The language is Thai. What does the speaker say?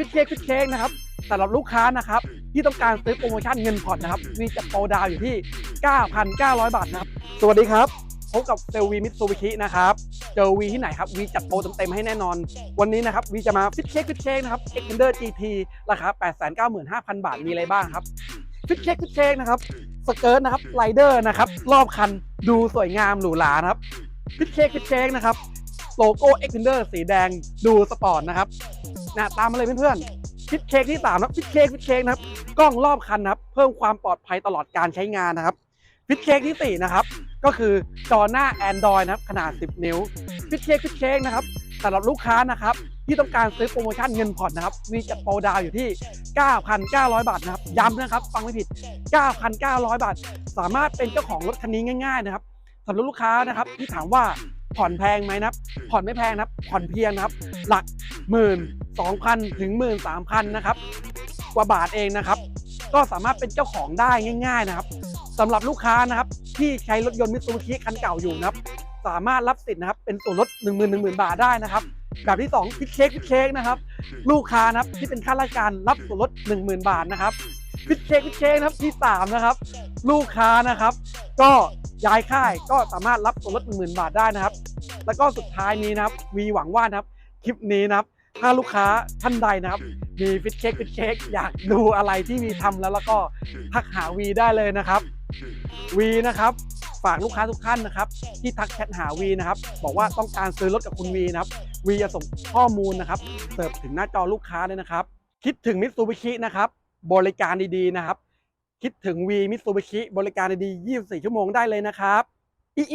ฟิตเค้กฟิตเค้กนะครับสำหรับลูกค้านะครับที่ต้องการซื้อโปรโมชั่นเงินผ่อนนะครับมีจัดโปรดาวอยู่ที่ 9,900 บาทนะครับ สวัสดีครับพบกับเซลวีมิตซูบิชินะครับเจอวีที่ไหนครับวีจัดโปรเต็มๆให้แน่นอน วันนี้นะครับวีจะมาฟิตเค้กฟิตเค้กนะครับ Extender GT ราคา 895,000 บาทมีอะไรบ้างครับฟิตเค้กฟิตเค้กนะครับสเกิร์ตนะครับไรเดอร์นะครับรอบคันดูสวยงามหรูหรานะครับฟิตเค้กฟิตเค้กนะครับ โลโก้ Extender สีแดงดูสปอร์ตนะครับนะตามมาเลยเพื่อนๆฟิตเค้กที่3นะครับฟิตเค้กฟิตเค้กนะครับกล้องรอบคันนะครับ เพิ่มความปลอดภัยตลอดการใช้งานนะครับฟิตเค้กที่สี่นะครับก็คือจอหน้า Android นะครับขนาด 10 นิ้วฟิตเค้กฟิตเค้กนะครับสำหรับลูกค้านะครับที่ต้องการซื้อโปรโมชั่นเงินผ่อนนะครับมีจัดโปรดาวอยู่ที่ 9,900 บาทนะครับย้ำนะครับ ฟังไม่ผิด 9,900 บาท สามารถเป็นเจ้าของรถคันนี้ง่าย ๆ นะครับสำหรับลูกค้านะครับที่ถามว่า ผ่อนแพงไหมนะครับ ผ่อนไม่แพงนะครับ ผ่อนเพียงนะครับ หลักหมื่นสองพันถึงหมื่นสามพันนะครับ กว่าบาทเองนะครับ ก็สามารถเป็นเจ้าของได้ง่าย ๆนะครับสำหรับลูกค้านะครับ ที่ใช้รถยนต์มิตซูบิชิคันเก่าอยู่นะครับ สามารถรับสิทธิ์นะครับ เป็นส่วนลด1 0 0 0 0 1 0,000 บาทได้นะครับ แบบที่2พิเค้กพิเค้กนะครับ ลูกค้านะครับที่เป็นข้าราชการรับส่วนลด10,000 บาทนะครับพิเค้กพิเค้กนะครับที่3นะครับ ลูกค้านะครับ ก็ ย้ายค่ายก็สามารถรับส่วนลด10,000บาทได้นะครับ แล้วก็สุดท้ายนี้นะครับวีหวังว่านะครับคลิปนี้นะครับ ถ้าลูกค้าท่านใดนะครับ มีฟิตเค้กฟิตเค้กอยากดูอะไรที่มีทำแล้วแล้วก็ทักหาวีได้เลยนะครับวีนะครับฝากลูกค้าทุกท่านนะครับ ที่ทักแชทหาวีนะครับ บอกว่าต้องการซื้อรถกับคุณวีนะครับวีจะส่งข้อมูลนะครับเสิร์ฟถึงหน้าจอลูกค้าเลยนะครับ คิดถึงมิตซูบิชินะครับ บริการดีๆนะครับ คิดถึงวีมิตซูบิชิบริการดี 24 ชั่วโมงได้เลยนะครับอิอ